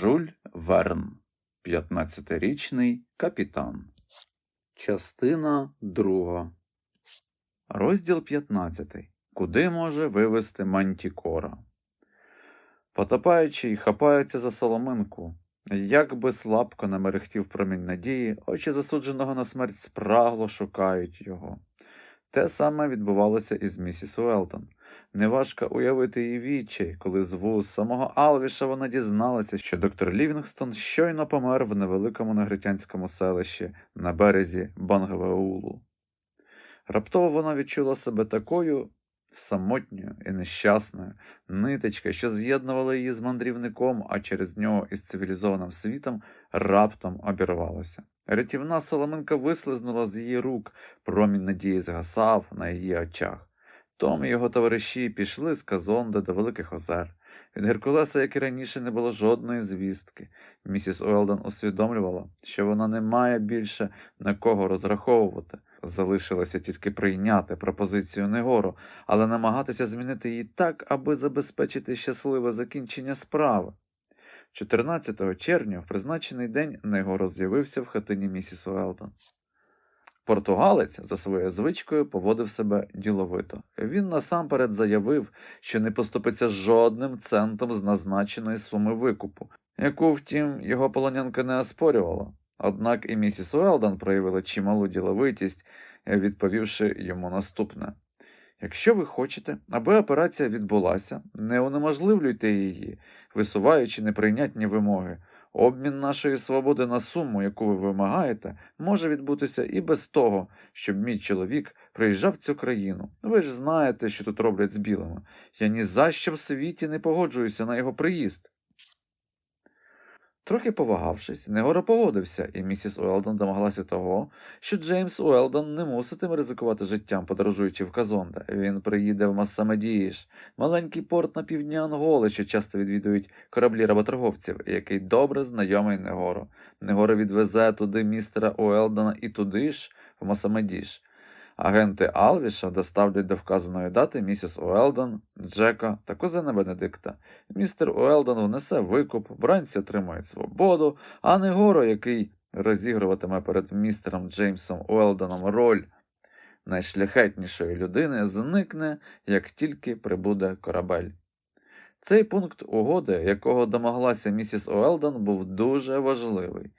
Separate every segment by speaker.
Speaker 1: Жюль Верн, 15-річний капітан. Частина 2. Розділ 15. Куди може вивести Мантікора? Потопаючий хапається за соломинку. Як би слабко не мерехтів промінь надії, очі засудженого на смерть спрагло шукають його. Те саме відбувалося і з місіс Уелтон. Неважко уявити її відчай, коли з вуз самого Алвіша вона дізналася, що доктор Лівінгстон щойно помер в невеликому негритянському селищі на березі Бангвеулу. Раптово вона відчула себе такою самотньою і нещасною, ниточка, що з'єднувала її з мандрівником, а через нього із цивілізованим світом, раптом обірвалася. Рятівна соломинка вислизнула з її рук, промінь надії згасав на її очах. Том і його товариші пішли з Казонда до Великих Озер. Від Геркулеса, як і раніше, не було жодної звістки. Місіс Уелдон усвідомлювала, що вона не має більше на кого розраховувати. Залишилося тільки прийняти пропозицію Негору, але намагатися змінити її так, аби забезпечити щасливе закінчення справи. 14 червня, в призначений день, Негоро з'явився в хатині місіс Уелтон. Португалець за своєю звичкою поводив себе діловито. Він насамперед заявив, що не поступиться жодним центом з назначеної суми викупу, яку, втім, його полонянка не оспорювала. Однак і місіс Уелдон проявила чималу діловитість, відповівши йому наступне. Якщо ви хочете, аби операція відбулася, не унеможливлюйте її, висуваючи неприйнятні вимоги. Обмін нашої свободи на суму, яку ви вимагаєте, може відбутися і без того, щоб мій чоловік приїжджав в цю країну. Ви ж знаєте, що тут роблять з білими. Я ні за що в світі не погоджуюся на його приїзд. Трохи повагавшись, Негора погодився, і місіс Уелдон домоглася того, що Джеймс Уелдон не муситиме ризикувати життям, подорожуючи в Казонде. Він приїде в Массамедіїш, маленький порт на півдні Анголи, що часто відвідують кораблі работорговців, який добре знайомий Негору. Негора відвезе туди містера Уелдона і туди ж, в Масамедіш. Агенти Алвіша доставлять до вказаної дати місіс Уелдон, Джека та кузена Бенедикта. Містер Уелдон внесе викуп, бранці отримають свободу, а Негоро, який розігруватиме перед містером Джеймсом Уелдоном роль найшляхетнішої людини, зникне, як тільки прибуде корабель. Цей пункт угоди, якого домоглася місіс Уелдон, був дуже важливий.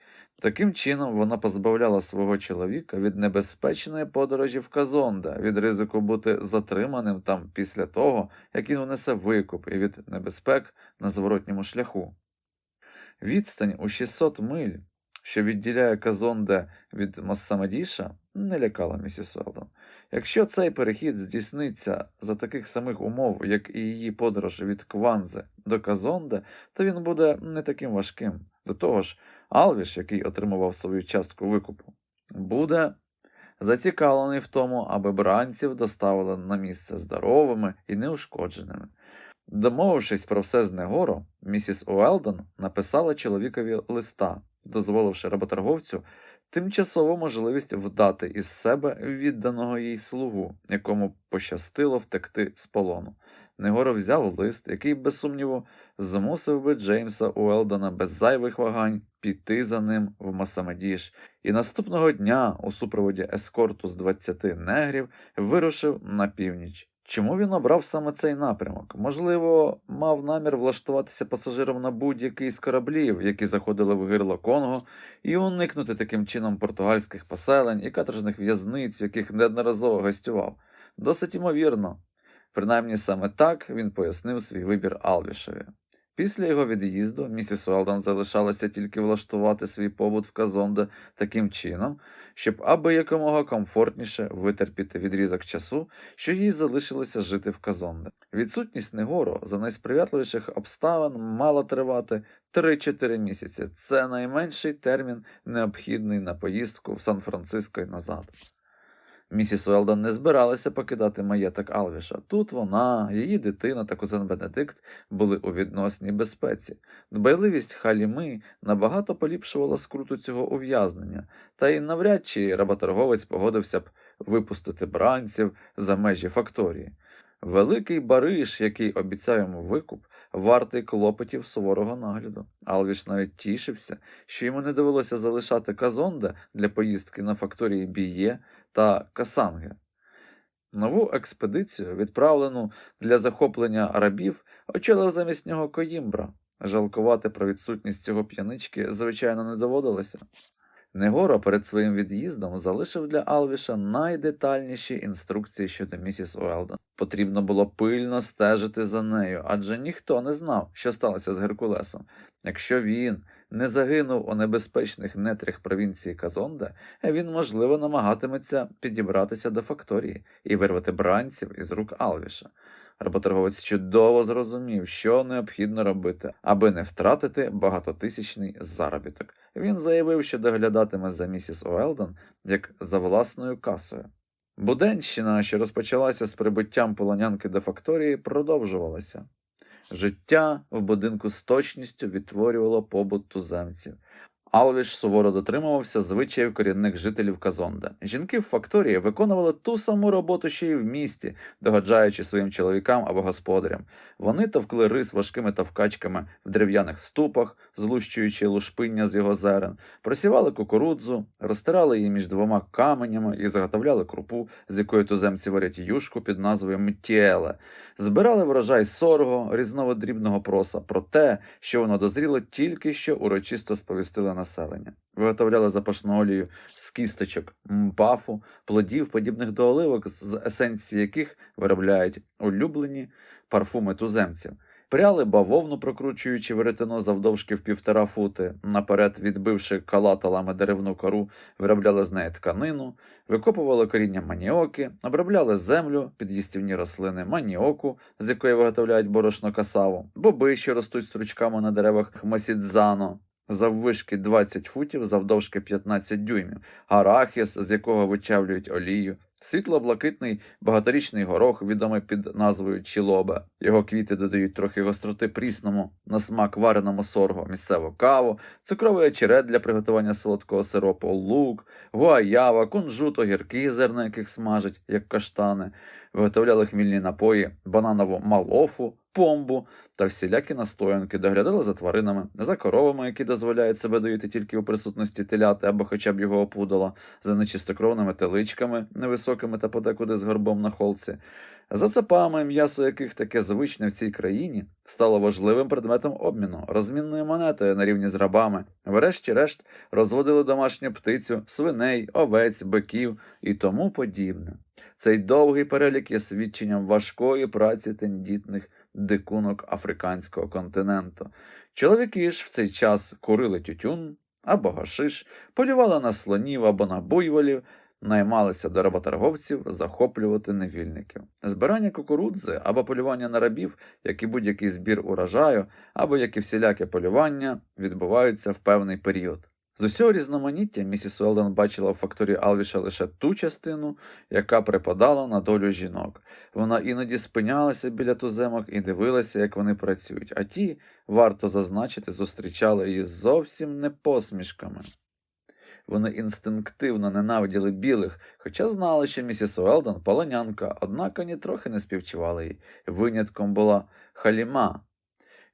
Speaker 1: Таким чином, вона позбавляла свого чоловіка від небезпечної подорожі в Казонда, від ризику бути затриманим там після того, як він внесе викуп, і від небезпек на зворотньому шляху. Відстань у 600 миль, що відділяє Казонде від Массамадіша, не лякала місіс Уелдон. Якщо цей перехід здійсниться за таких самих умов, як і її подорож від Кванзи до Казонде, то він буде не таким важким. До того ж, Алвіш, який отримував свою частку викупу, буде зацікавлений в тому, аби бранців доставили на місце здоровими і неушкодженими. Домовившись про все з Негоро, місіс Уелдон написала чоловікові листа, дозволивши работорговцю тимчасову можливість вдати із себе відданого їй слугу, якому пощастило втекти з полону. Негоро взяв лист, який, без сумніву, змусив би Джеймса Уелдона без зайвих вагань піти за ним в Масамедіш, і наступного дня, у супроводі ескорту з 20 негрів, вирушив на північ. Чому він обрав саме цей напрямок? Можливо, мав намір влаштуватися пасажиром на будь-який з кораблів, які заходили в гирло Конго, і уникнути таким чином португальських поселень і каторжних в'язниць, яких неодноразово гостював. Досить ймовірно. Принаймні саме так він пояснив свій вибір Алвішеві. Після його від'їзду місіс Уелдон залишалося тільки влаштувати свій побут в Казонде таким чином, щоб аби якомога комфортніше витерпіти відрізок часу, що їй залишилося жити в Казонде. Відсутність Негору за найсприятливіших обставин мала тривати 3-4 місяці. Це найменший термін, необхідний на поїздку в Сан-Франциско і назад. Місіс Уелдон не збиралася покидати маєток Алвіша. Тут вона, її дитина та кузен Бенедикт були у відносній безпеці. Дбайливість Халіми набагато поліпшувала скруту цього ув'язнення, та й навряд чи работорговець погодився б випустити бранців за межі факторії. Великий Бариш, який обіцяв йому викуп, вартий клопотів суворого нагляду. Алвіш навіть тішився, що йому не довелося залишати Казонде для поїздки на факторії Біє та Касанге. Нову експедицію, відправлену для захоплення рабів, очолив замість нього Коїмбра. Жалкувати про відсутність цього п'янички, звичайно, не доводилося. Негоро перед своїм від'їздом залишив для Алвіша найдетальніші інструкції щодо місіс Уелдон. Потрібно було пильно стежити за нею, адже ніхто не знав, що сталося з Геркулесом. Якщо він не загинув у небезпечних нетрях провінції Казонде, він, можливо, намагатиметься підібратися до факторії і вирвати бранців із рук Алвіша. Работорговець чудово зрозумів, що необхідно робити, аби не втратити багатотисячний заробіток. Він заявив, що доглядатиме за місіс Уелдон як за власною касою. Буденщина, що розпочалася з прибуттям полонянки до факторії, продовжувалася. Життя в будинку з точністю відтворювало побут туземців. Алвіш суворо дотримувався звичаїв корінних жителів Казонда. Жінки в факторії виконували ту саму роботу, що й в місті, догоджаючи своїм чоловікам або господарям. Вони товкли рис важкими товкачками в дерев'яних ступах, злущуючи лушпиння з його зерен, просівали кукурудзу, розтирали її між двома каменями і заготовляли крупу, з якої туземці варять юшку під назвою мтєле. Збирали врожай сорго, різного дрібного проса, про те, що воно дозріло тільки що урочисто сповістили населення. Виготовляли запашну олію з кісточок мпафу, плодів, подібних до оливок, з есенції яких виробляють улюблені парфуми туземців. Пряли бавовну, прокручуючи веретено завдовжки в півтора фути, наперед відбивши калаталами деревну кору, виробляли з неї тканину, викопували коріння маніоки, обробляли землю, під'їстівні рослини маніоку, з якої виготовляють борошно касаву, боби, що ростуть стручками на деревах масідзано, заввишки 20 футів, завдовжки 15 дюймів, арахіс, з якого вичавлюють олію, світло-блакитний багаторічний горох, відомий під назвою чілобе. Його квіти додають трохи гостроти прісному на смак вареному сорго, місцеву каву, цукровий очерет для приготування солодкого сиропу, лук, гуаява, кунжут, огірки, зерна яких смажать, як каштани, виготовляли хмільні напої, бананову малофу, помбу та всілякі настоянки, доглядали за тваринами, за коровами, які дозволяють себе доїти тільки у присутності теляти або хоча б його опудала, за нечистокровними теличками, невисокими та подекуди з горбом на холці, за цапами, м'ясо яких таке звичне в цій країні, стало важливим предметом обміну, розмінною монетою на рівні з рабами. Врешті-решт розводили домашню птицю, свиней, овець, биків і тому подібне. Цей довгий перелік є свідченням важкої праці тендітних дикунок африканського континенту. Чоловіки ж в цей час курили тютюн або гашиш, полювали на слонів або на буйволів, наймалися до работорговців захоплювати невільників. Збирання кукурудзи або полювання на рабів, як і будь-який збір урожаю, або як і всіляке полювання, відбуваються в певний період. З усього різноманіття місіс Уелден бачила в факторі Алвіша лише ту частину, яка припадала на долю жінок. Вона іноді спинялася біля туземок і дивилася, як вони працюють, а ті, варто зазначити, зустрічали її зовсім не посмішками. Вони інстинктивно ненавиділи білих, хоча знали, що місіс Уелден полонянка, однак ані трохи не співчували їй. Винятком була халіма.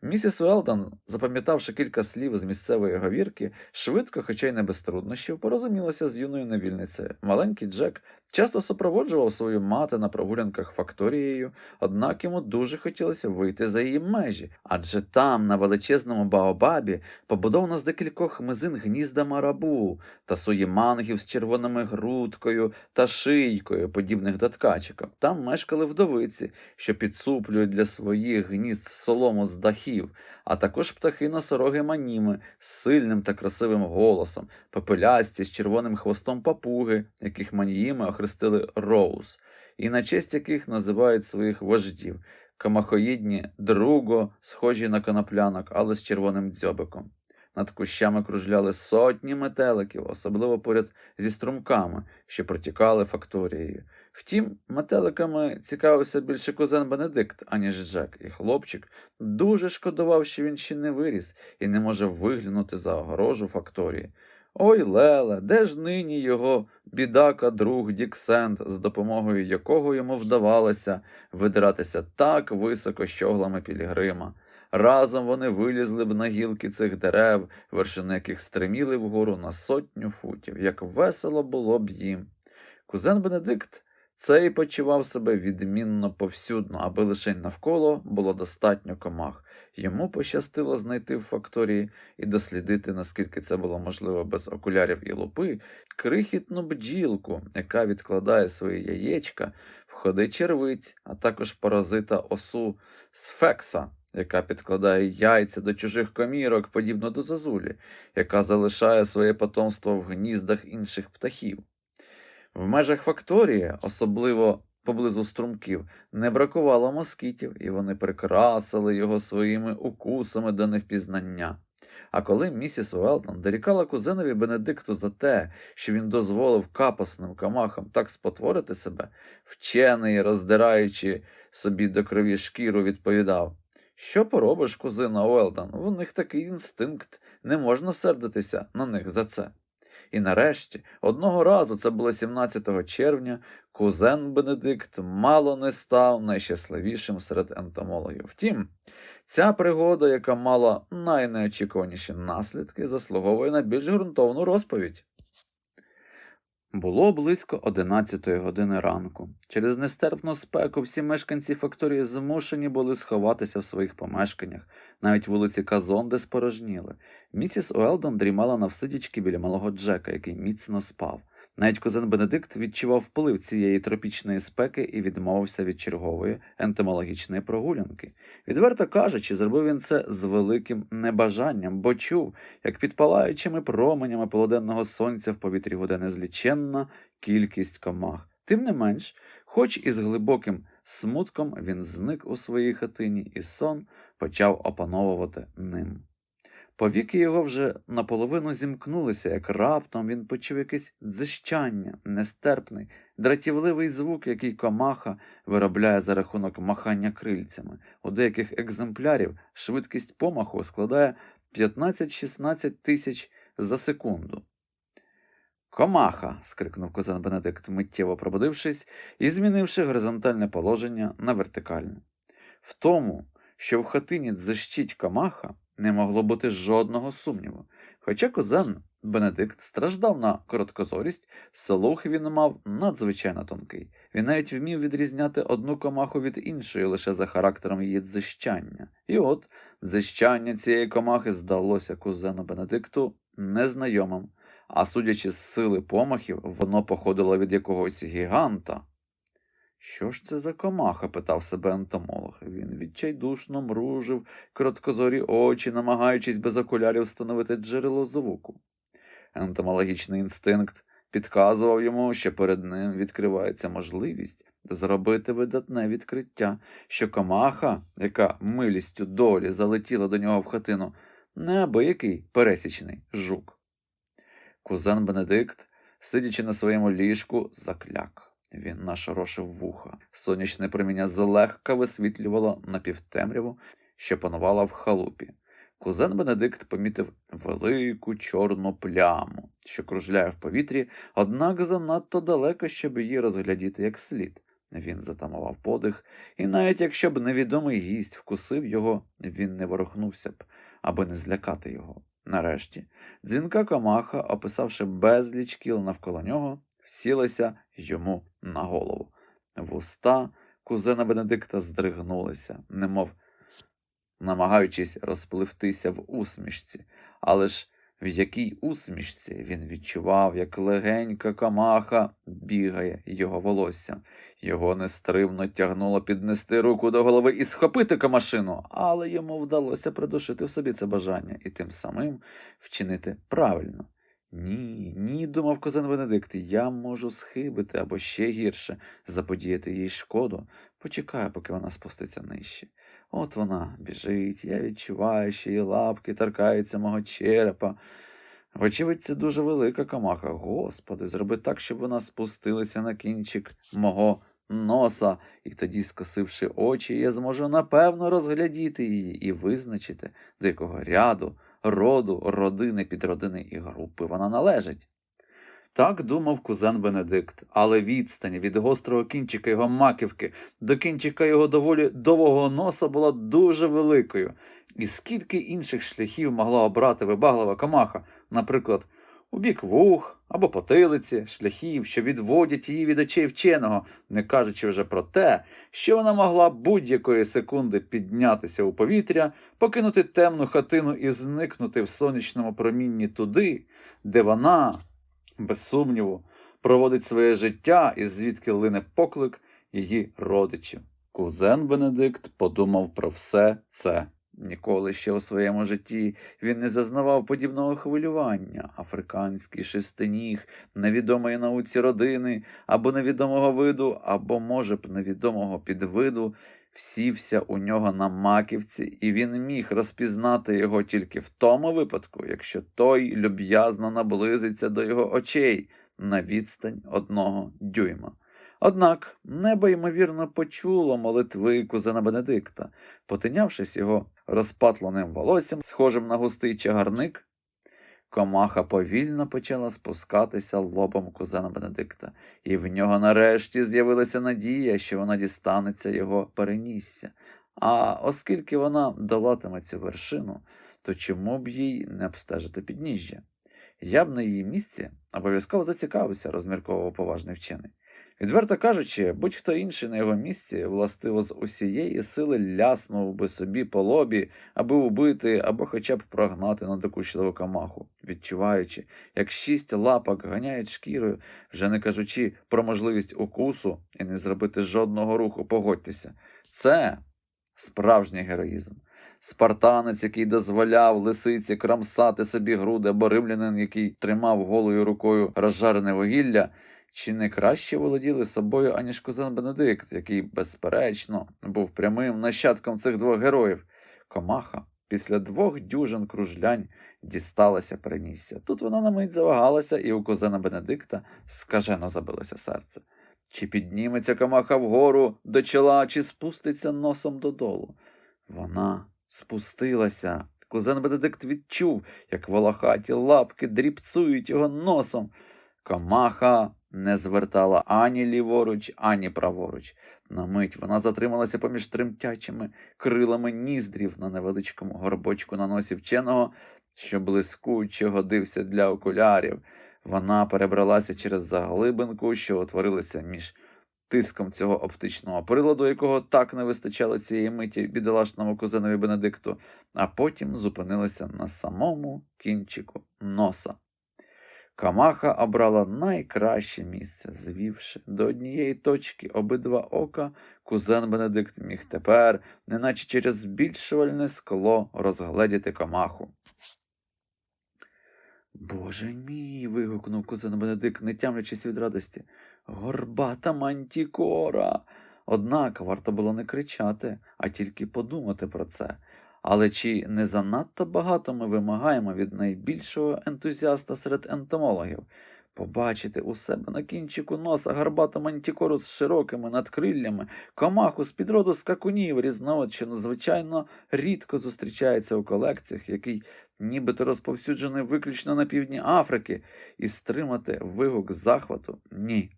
Speaker 1: Місіс Уелден, запам'ятавши кілька слів з місцевої говірки, швидко, хоча й не без труднощів, порозумілася з юною невільницею. Маленький Джек часто супроводжував свою мати на прогулянках факторією, однак йому дуже хотілося вийти за її межі, адже там, на величезному Баобабі, побудовано з декількох мизин гнізда марабу та суїмангів з червоними грудкою та шийкою, подібних до ткачика. Там мешкали вдовиці, що підсуплюють для своїх гнізд солому з дахів, а також птахи носороги маніми з сильним та красивим голосом, попелясті з червоним хвостом папуги, яких маніїми охрестили Роуз, і на честь яких називають своїх вождів. Камахоїдні друго, схожі на коноплянок, але з червоним дзьобиком. Над кущами кружляли сотні метеликів, особливо поряд зі струмками, що протікали факторією. Втім, метеликами цікавився більше кузен Бенедикт, аніж Джек, і хлопчик дуже шкодував, що він ще не виріс і не може виглянути за огорожу факторії. Ой, Леле, де ж нині його бідака друг Діксент, з допомогою якого йому вдавалося видиратися так високо щоглами Пілігрима. Разом вони вилізли б на гілки цих дерев, вершини яких стриміли вгору на сотню футів, як весело було б їм. Кузен Бенедикт цей почував себе відмінно повсюдно, аби лише навколо було достатньо комах. Йому пощастило знайти в факторії і дослідити, наскільки це було можливо без окулярів і лупи, крихітну бджілку, яка відкладає свої яєчка в ходи червиць, а також паразита осу сфекса, яка підкладає яйця до чужих комірок, подібно до зозулі, яка залишає своє потомство в гніздах інших птахів. В межах факторії, особливо поблизу струмків, не бракувало москітів, і вони прикрасили його своїми укусами до невпізнання. А коли місіс Уелтон дорікала кузенові Бенедикту за те, що він дозволив капосним камахам так спотворити себе, вчений, роздираючи собі до крові шкіру, відповідав Що поробиш, кузина Уелтон? У них такий інстинкт, не можна сердитися на них за це. І нарешті, одного разу, це було 17 червня, кузен Бенедикт мало не став найщасливішим серед ентомологів. Втім, ця пригода, яка мала найнеочікуваніші наслідки, заслуговує на більш ґрунтовну розповідь. Було близько 11 години ранку. Через нестерпну спеку всі мешканці факторії змушені були сховатися в своїх помешканнях. Навіть вулиці Казонде спорожніли. Місіс Уелдон дрімала навсидячки біля малого Джека, який міцно спав. Навіть кузен Бенедикт відчував вплив цієї тропічної спеки і відмовився від чергової ентомологічної прогулянки. Відверто кажучи, зробив він це з великим небажанням, бо чув, як під палаючими променями полуденного сонця в повітрі гуде незліченна кількість комах. Тим не менш, хоч і з глибоким смутком він зник у своїй хатині, і сон почав опановувати ним. Повіки його вже наполовину зімкнулися, як раптом він почув якесь дзищання, нестерпний, дратівливий звук, який комаха виробляє за рахунок махання крильцями. У деяких екземплярів швидкість помаху складає 15-16 тисяч за секунду. Комаха. скрикнув козан Бенедикт, миттєво пробудившись і змінивши горизонтальне положення на вертикальне. В тому, що в хатині дзищить комаха, не могло бути жодного сумніву. Хоча козан Бенедикт страждав на короткозорість, слух він мав надзвичайно тонкий. Він навіть вмів відрізняти одну комаху від іншої лише за характером її дзищання. І от дзищання цієї комахи здалося кузену Бенедикту незнайомим, а судячи з сили помахів, воно походило від якогось гіганта. Що ж це за комаха? питав себе ентомолог. Він відчайдушно мружив короткозорі очі, намагаючись без окулярів встановити джерело звуку. Ентомологічний інстинкт підказував йому, що перед ним відкривається можливість зробити видатне відкриття, що комаха, яка милістю долі залетіла до нього в хатину, не абиякий пересічний жук. Кузен Бенедикт, сидячи на своєму ліжку, закляк. Він нашорошив вуха. Сонячне проміння злегка висвітлювало напівтемряву, що панувала в халупі. Кузен Бенедикт помітив велику чорну пляму, що кружляє в повітрі, однак занадто далеко, щоб її розглядіти як слід. Він затамував подих, і навіть якщо б невідомий гість вкусив його, він не ворухнувся б, аби не злякати його. Нарешті, дзвінка комаха, описавши безліч кіл навколо нього, всілася йому на голову. Вуста кузена Бенедикта здригнулися, немов намагаючись розпливтися в усмішці, але ж в якій усмішці він відчував, як легенька камаха бігає його волоссям. Його нестримно тягнуло піднести руку до голови і схопити камашину, але йому вдалося придушити в собі це бажання і тим самим вчинити правильно. Ні, ні, думав козан Венедикт, я можу схибити або ще гірше заподіяти їй шкоду. Почекаю, поки вона спуститься нижче. От вона біжить, я відчуваю, що її лапки торкаються мого черепа. Вочевидь, це дуже велика камаха. Господи, зроби так, щоб вона спустилася на кінчик мого носа, і тоді, скосивши очі, я зможу напевно розглядіти її і визначити, до якого ряду роду, родини, підродини і групи вона належить. Так думав кузен Бенедикт, але відстань від гострого кінчика його маківки до кінчика його доволі довгого носа була дуже великою. І скільки інших шляхів могла обрати вибаглива камаха, наприклад, у бік вух або потилиці, шляхів, що відводять її від очей вченого, не кажучи вже про те, що вона могла будь-якої секунди піднятися у повітря, покинути темну хатину і зникнути в сонячному промінні туди, де вона, без сумніву, проводить своє життя і звідки лине поклик її родичів. Кузен Бенедикт подумав про все це. Ніколи ще у своєму житті він не зазнавав подібного хвилювання. Африканський шестиніг, невідомої науці родини, або невідомого виду, або, може б, невідомого підвиду, всівся у нього на маківці, і він міг розпізнати його тільки в тому випадку, якщо той люб'язно наблизиться до його очей на відстань одного дюйма. Однак небо, ймовірно, почуло молитви кузена Бенедикта, потинявшись його розпатленим волоссям, схожим на густий чагарник, комаха повільно почала спускатися лобом кузена Бенедикта, і в нього нарешті з'явилася надія, що вона дістанеться його перенісся. А оскільки вона долатиме цю вершину, то чому б їй не обстежити підніжжя? Я б на її місці обов'язково зацікавився, розмірковував поважний вчений. Відверто кажучи, будь-хто інший на його місці, властиво з усієї сили ляснув би собі по лобі, аби убити або хоча б прогнати надокучливу камаху, відчуваючи, як шість лапок ганяють шкірою, вже не кажучи про можливість укусу і не зробити жодного руху, погодьтеся. Це справжній героїзм. Спартанець, який дозволяв лисиці крамсати собі груди, або римлянин, який тримав голою рукою розжарене вугілля, чи не краще володіли собою, аніж кузен Бенедикт, який, безперечно, був прямим нащадком цих двох героїв. Комаха після двох дюжин кружлянь дісталася перенісся. Тут вона на мить завагалася, і у кузена Бенедикта скажено забилося серце. Чи підніметься комаха вгору до чола, чи спуститься носом додолу? Вона спустилася. Кузен Бенедикт відчув, як волохаті лапки дрібцують його носом. Комаха не звертала ані ліворуч, ані праворуч. На мить вона затрималася поміж тремтячими крилами ніздрів на невеличкому горбочку на носі вченого, що блискуче годився для окулярів. Вона перебралася через заглибинку, що утворилася між тиском цього оптичного приладу, якого так не вистачало цієї миті бідолашному кузенові Бенедикту, а потім зупинилася на самому кінчику носа. Камаха обрала найкраще місце, звівши до однієї точки обидва ока, кузен Бенедикт міг тепер, неначе через збільшувальне скло, розгледіти камаху. Боже мій. вигукнув кузен Бенедикт, не тямлячись від радості. Горбата мантікора. Однак варто було не кричати, а тільки подумати про це. Але чи не занадто багато ми вимагаємо від найбільшого ентузіаста серед ентомологів побачити у себе на кінчику носа гарбату мантікору з широкими надкриллями, комаху з підроду скакунів, різновид, що надзвичайно рідко зустрічається у колекціях, який нібито розповсюджений виключно на півдні Африки, і стримати вигук захвату? Ні.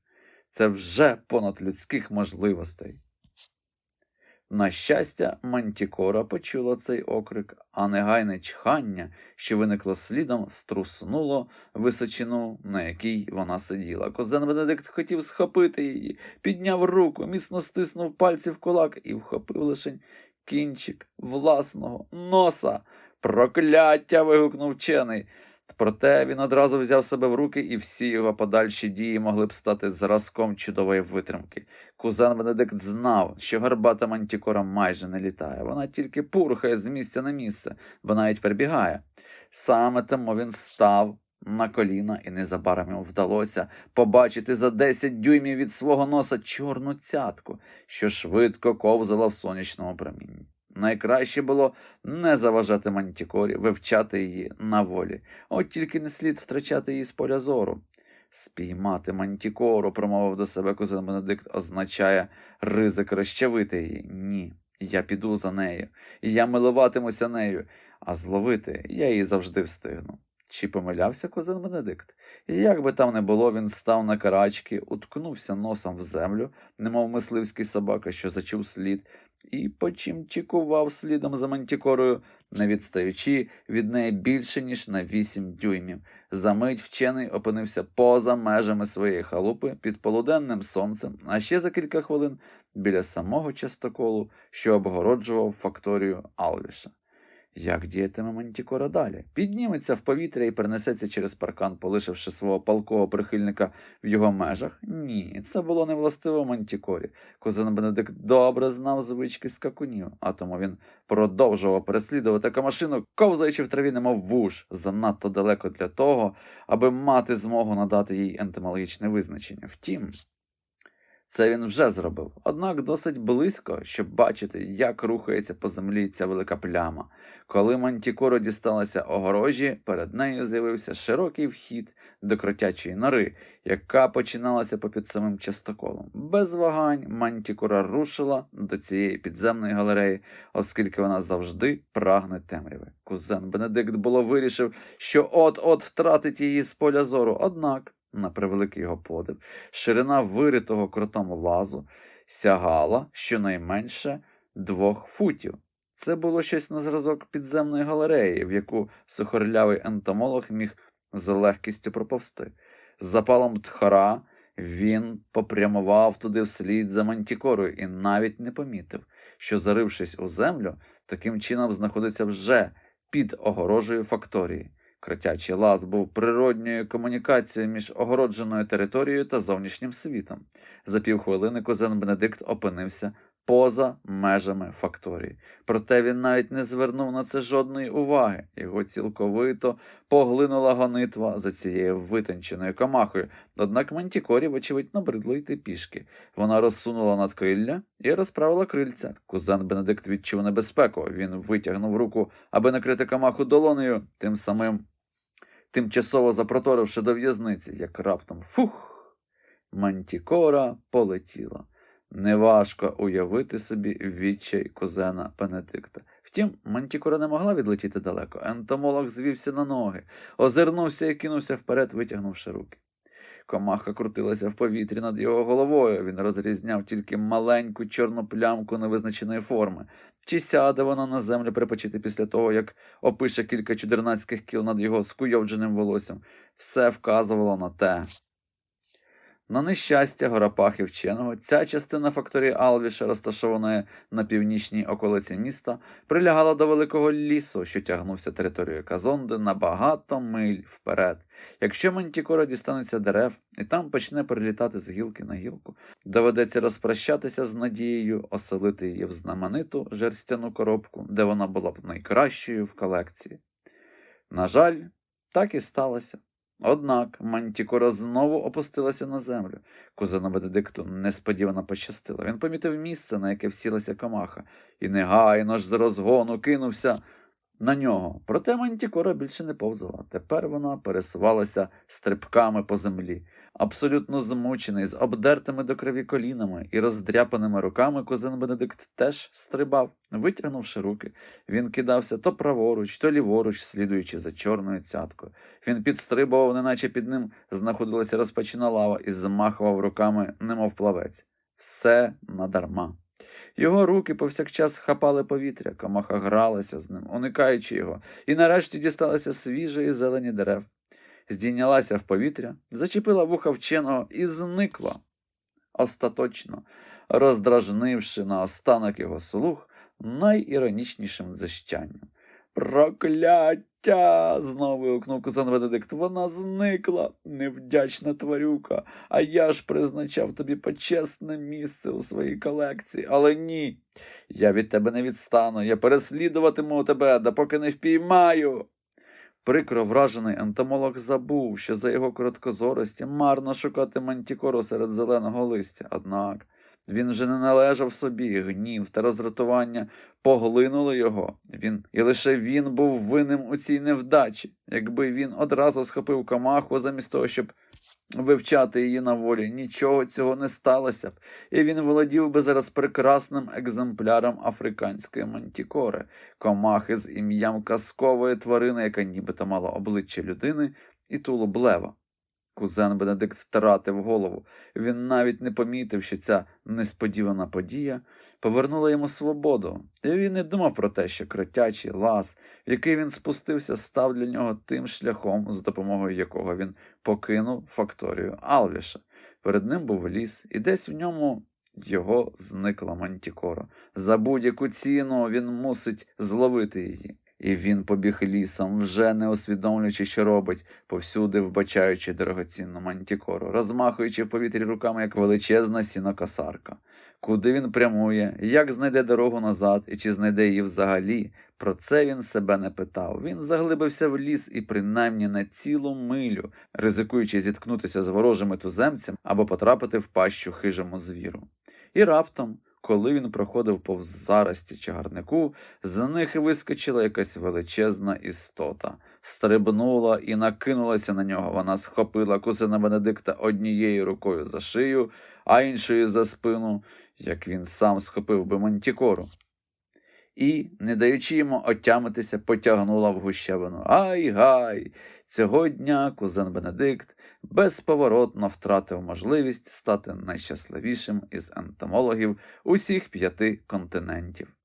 Speaker 1: Це вже понад людських можливостей. На щастя, Мантікора почула цей окрик, а негайне чхання, що виникло слідом, струснуло височину, на якій вона сиділа. Козен Бенедикт хотів схопити її, підняв руку, міцно стиснув пальці в кулак і вхопив лишень кінчик власного носа. Прокляття. вигукнув вчений. Проте він одразу взяв себе в руки, і всі його подальші дії могли б стати зразком чудової витримки. Кузен Бенедикт знав, що гарбата мантікора майже не літає. Вона тільки пурхає з місця на місце, бо навіть перебігає. Саме тому він став на коліна, і незабаром йому вдалося побачити за 10 дюймів від свого носа чорну цятку, що швидко ковзала в сонячному промінні. Найкраще було не заважати мантікорі, вивчати її на волі, от тільки не слід втрачати її з поля зору. Спіймати мантікору, промовив до себе кузен Бенедикт, означає ризик розчавити її. Ні, я піду за нею, і я милуватимуся нею. а зловити я її завжди встигну. Чи помилявся кузен Бенедикт? Як би там не було, він став на карачки, уткнувся носом в землю, немов мисливський собака, що зачув слід, і почимчикував слідом за мантікорою, не відстаючи від неї більше, ніж на вісім дюймів. Замить вчений опинився поза межами своєї халупи під полуденним сонцем, а ще за кілька хвилин біля самого частоколу, що обгороджував факторію Алвіша. Як діятиме Мантікора далі? Підніметься в повітря і перенесеться через паркан, полишивши свого палкого прихильника в його межах? Ні, це було не властиво Мантікорі. Кузен Бенедикт добре знав звички скакунів, а тому він продовжував переслідувати камашину, ковзаючи в траві, немов вуж, занадто далеко для того, аби мати змогу надати їй ентомологічне визначення. Втім, це він вже зробив, однак досить близько, щоб бачити, як рухається по землі ця велика пляма. Коли Мантікоро дісталася огорожі, перед нею з'явився широкий вхід до кротячої нори, яка починалася попід самим частоколом. Без вагань Мантікора рушила до цієї підземної галереї, оскільки вона завжди прагне темряви. Кузен Бенедикт було вирішив, що от-от втратить її з поля зору, однак. На превеликий його подив, ширина виритого кротом лазу сягала щонайменше двох футів. Це було щось на зразок підземної галереї, в яку сухорлявий ентомолог міг з легкістю проповсти. З запалом тхара він попрямував туди вслід за мантікорою і навіть не помітив, що, зарившись у землю, таким чином знаходиться вже під огорожею факторії. Кротячий лаз був природньою комунікацією між огородженою територією та зовнішнім світом. За півхвилини кузен Бенедикт опинився поза межами факторії. Проте він навіть не звернув на це жодної уваги. Його цілковито поглинула гонитва за цією витонченою камахою. Однак Мантікорі, вочевидь, набридло йти пішки. Вона розсунула надкрилля і розправила крильця. Кузен Бенедикт відчув небезпеку. Він витягнув руку, аби накрити камаху долонею, тим самим тимчасово запроторивши до в'язниці, як раптом фух. Мантікора полетіла. Неважко уявити собі відчай кузена Бенедикта. Втім, Мантікора не могла відлетіти далеко. Ентомолог звівся на ноги, озирнувся і кинувся вперед, витягнувши руки. Комаха крутилася в повітрі над його головою. Він розрізняв тільки маленьку чорну плямку невизначеної форми. Чи сяде вона на землю припочити після того, як опише кілька чудернацьких кіл над його скуйовдженим волоссям, все вказувало на те. На нещастя Горопахи вченого, ця частина факторії Алвіша, розташованої на північній околиці міста, прилягала до великого лісу, що тягнувся територією Казонди на багато миль вперед. Якщо Мантікора дістанеться дерев і там почне перелітати з гілки на гілку, доведеться розпрощатися з надією оселити її в знамениту жерстяну коробку, де вона була б найкращою в колекції. На жаль, так і сталося. Однак Мантікора знову опустилася на землю. Кузену Бенедикту несподівано пощастило. Він помітив місце, на яке всілася комаха, і негайно ж з розгону кинувся на нього. Проте Мантікора більше не повзала. Тепер вона пересувалася стрибками по землі. Абсолютно змучений, з обдертими до крові колінами і роздряпаними руками, кузен Бенедикт теж стрибав, витягнувши руки. Він кидався то праворуч, то ліворуч, слідуючи за чорною цяткою. Він підстрибував, неначе під ним знаходилася розпечена лава, і змахував руками, немов плавець. Все надарма. Його руки повсякчас хапали повітря, комаха гралася з ним, уникаючи його, і нарешті дісталися свіжої зелені дерев. Здійнялася в повітря, зачепила вуха вченого і зникла остаточно, роздражнивши наостанок його слух найіронічнішим зищанням. Прокляття. знову вигукнув кузен Бенедикт. Вона зникла, невдячна тварюка. А я ж призначав тобі почесне місце у своїй колекції. Але ні. Я від тебе не відстану. Я переслідуватиму тебе, допоки не впіймаю. Прикро вражений ентомолог забув, що за його короткозорості марно шукати мантікору серед зеленого листя. Однак Він вже не належав собі, гнів та роздратування поглинули його. Він і лише він був винним у цій невдачі. Якби він одразу схопив камаху замість того, щоб вивчати її на волі, нічого цього не сталося б, і він володів би зараз прекрасним екземпляром африканської мантікори, комахи з ім'ям казкової тварини, яка нібито мала обличчя людини і тулуб лева. Кузен Бенедикт втратив голову. Він навіть не помітив, що ця несподівана подія повернула йому свободу, і він не думав про те, що кротячий лаз, в який він спустився, став для нього тим шляхом, за допомогою якого він покинув факторію Алвіша. Перед ним був ліс, і десь в ньому його зникла мантікора. За будь-яку ціну він мусить зловити її. І він побіг лісом, вже не усвідомлюючи, що робить, повсюди вбачаючи дорогоцінну мантікору, розмахуючи в повітрі руками, як величезна сінокосарка. Куди він прямує, як знайде дорогу назад і чи знайде її взагалі, про це він себе не питав. Він заглибився в ліс і принаймні на цілу милю, ризикуючи зіткнутися з ворожими туземцем або потрапити в пащу хижому звіру. І раптом, коли він проходив повз зарості чагарнику, з них вискочила якась величезна істота, стрибнула і накинулася на нього. Вона схопила кузена Бенедикта однією рукою за шию, а іншою за спину, як він сам схопив би мантікору. І, не даючи йому отямитися, потягнула в гущавину. Ай гай! Цього дня кузен Бенедикт безповоротно втратив можливість стати найщасливішим із ентомологів усіх п'яти континентів.